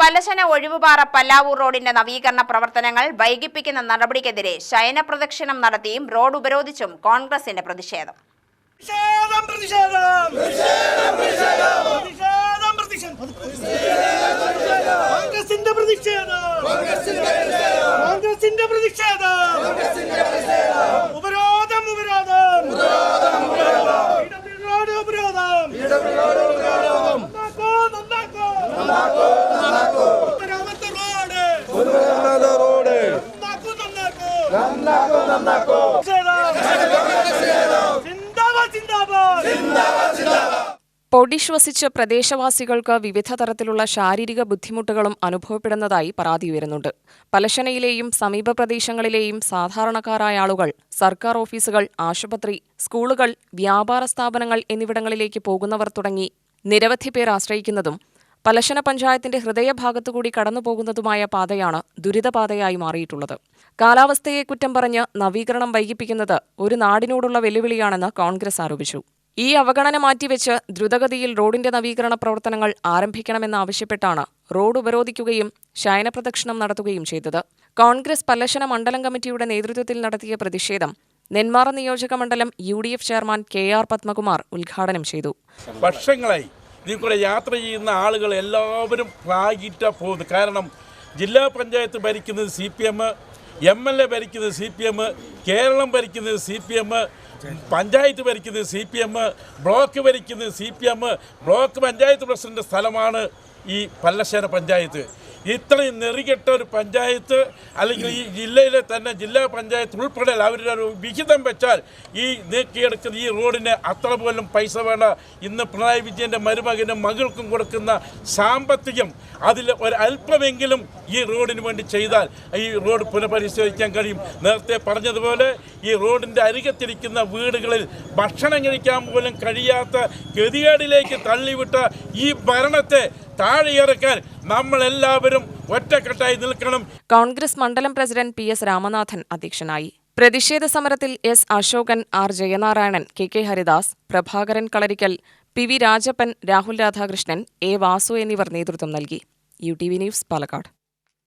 പലശന ഒഴിവുപാറ പല്ലാവൂർ റോഡിന്റെ നവീകരണ പ്രവർത്തനങ്ങൾ വൈകിപ്പിക്കുന്ന നടപടിക്കെതിരെ ശയന പ്രദക്ഷിണം നടത്തിയും റോഡ് ഉപരോധിച്ചും കോൺഗ്രസിന്റെ പ്രതിഷേധം. പ്രതിഷേധം പ്രതിഷേധം. പ്രതിഷേധം പ്രതിഷേധം. കോൺഗ്രസിന്റെ പ്രതിഷേധം. കോൺഗ്രസിന്റെ പ്രതിഷേധം. നന്നാക്കൂ നന്നാക്കൂ. പൊടി പ്രദേശവാസികൾക്ക് വിവിധ തരത്തിലുള്ള ശാരീരിക ബുദ്ധിമുട്ടുകളും അനുഭവപ്പെടുന്നതായി പരാതി ഉയരുന്നുണ്ട്. പലശനയിലെയും സമീപ പ്രദേശങ്ങളിലെയും സാധാരണക്കാരായ ആളുകൾ സർക്കാർ ഓഫീസുകൾ ആശുപത്രി സ്കൂളുകൾ വ്യാപാര സ്ഥാപനങ്ങൾ എന്നിവിടങ്ങളിലേക്ക് പോകുന്നവർ തുടങ്ങി നിരവധി പേർ ആശ്രയിക്കുന്നതും പലശന പഞ്ചായത്തിന്റെ ഹൃദയഭാഗത്തുകൂടി കടന്നുപോകുന്നതുമായ പാതയാണ് ദുരിതപാതയായി മാറിയിട്ടുള്ളത്. കാലാവസ്ഥയെ കുറ്റം പറഞ്ഞ് നവീകരണം വൈകിപ്പിക്കുന്നത് ഒരു നാടിനോടുള്ള വെല്ലുവിളിയാണെന്ന് കോൺഗ്രസ് ആരോപിച്ചു. ഈ അവഗണന മാറ്റിവെച്ച് ദ്രുതഗതിയിൽ റോഡിന്റെ നവീകരണ പ്രവർത്തനങ്ങൾ ആരംഭിക്കണമെന്നാവശ്യപ്പെട്ടാണ് റോഡ് ഉപരോധിക്കുകയും ശയനപ്രദക്ഷിണം നടത്തുകയും ചെയ്തത്. കോൺഗ്രസ് പല്ലശന മണ്ഡലം കമ്മിറ്റിയുടെ നേതൃത്വത്തിൽ നടത്തിയ പ്രതിഷേധം നെന്മാറ നിയോജക മണ്ഡലം U D F chairman K R Padmakumar ഉദ്ഘാടനം ചെയ്തു. വർഷങ്ങളായി ഇതിൽ കൂടെ യാത്ര ചെയ്യുന്ന ആളുകൾ എല്ലാവരും പ്രാഗിറ്റ പോകുന്നു. കാരണം ജില്ലാ പഞ്ചായത്ത് ഭരിക്കുന്നത് C P M M L A ഭരിക്കുന്നത് സി പി എം കേരളം ഭരിക്കുന്നത് സി പി എം പഞ്ചായത്ത് ഭരിക്കുന്നത് സി പി എം ബ്ലോക്ക് ഭരിക്കുന്നത് C P M block panchayat president സ്ഥലമാണ് ഈ പല്ലശ്ശേന പഞ്ചായത്ത്. ഇത്രയും നെറികെട്ട ഒരു പഞ്ചായത്ത് അല്ലെങ്കിൽ ഈ ജില്ലയിലെ തന്നെ ജില്ലാ പഞ്ചായത്ത് ഉൾപ്പെടെ അവരുടെ ഒരു വിഹിതം വെച്ചാൽ ഈ നീക്കിയെടുക്കുന്ന ഈ റോഡിന് അത്ര പോലും പൈസ വേണ്ട. ഇന്ന് പിണറായി വിജയന്റെ മരുമകനും മകൾക്കും കൊടുക്കുന്ന സാമ്പത്തികം അതിൽ ഒരു അല്പമെങ്കിലും ഈ റോഡിന് വേണ്ടി ചെയ്താൽ ഈ റോഡ് പുനഃപരിശോധിക്കാൻ കഴിയും. നേരത്തെ പറഞ്ഞതുപോലെ ഈ റോഡിന്റെ അരികത്തിരിക്കുന്ന വീടുകളിൽ ഭക്ഷണം കഴിക്കാൻ പോലും കഴിയാത്ത ഗതികേടിലേക്ക് തള്ളിവിട്ട ഈ ഭരണത്തെ താഴെയിറക്കാൻ നമ്മളെല്ലാവരും ഒറ്റക്കെട്ടായി നിൽക്കണം. കോൺഗ്രസ് മണ്ഡലം പ്രസിഡന്റ് പി എസ് രാമനാഥൻ അധ്യക്ഷനായി. പ്രതിഷേധ സമരത്തിൽ S Ashokan R Jayanarayanan K K Haridas Prabhakaran Kalarikkal P V Rajappan Rahul Radhakrishnan A Vasu എന്നിവർ നേതൃത്വം നൽകി. U T V news Palakkad.